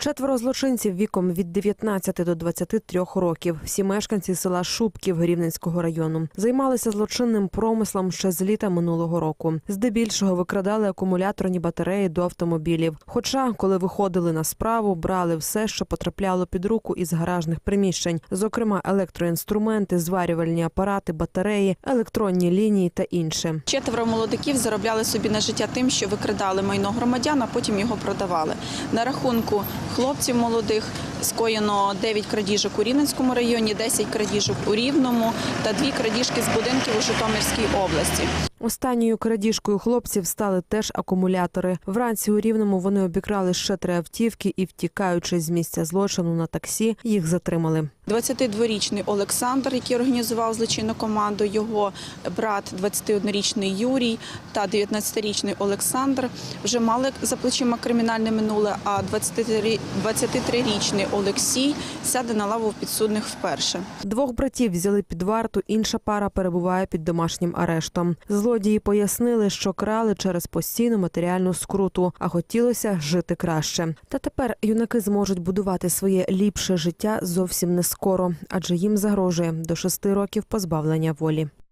Четверо злочинців віком від 19 до 23 років. Всі мешканці села Шубків Рівненського району займалися злочинним промислом ще з літа минулого року. Здебільшого викрадали акумуляторні батареї до автомобілів. Хоча, коли виходили на справу, брали все, що потрапляло під руку із гаражних приміщень, зокрема електроінструменти, зварювальні апарати, батареї, електронні лінії та інше. Четверо молодиків заробляли собі на життя тим, що викрадали майно громадян, а потім його продавали. На рахунку хлопців молодих скоєно 9 крадіжок у Рівненському районі, 10 крадіжок у Рівному та дві крадіжки з будинків у Житомирській області. Останньою крадіжкою хлопців стали теж акумулятори. Вранці у рівному вони обікрали ще три автівки і, втікаючи з місця злочину на таксі, їх затримали. 22-річний Олександр, який організував злочинну команду, його брат 21-річний Юрій та 19-річний Олександр вже мали за плечима кримінальне минуле, а 23 23-річний Олексій сяде на лаву підсудних вперше. Двох братів взяли під варту. Інша пара перебуває під домашнім арештом. Злодії пояснили, що крали через постійну матеріальну скруту, а хотілося жити краще. Та тепер юнаки зможуть будувати своє ліпше життя зовсім не скоро, адже їм загрожує до шести років позбавлення волі.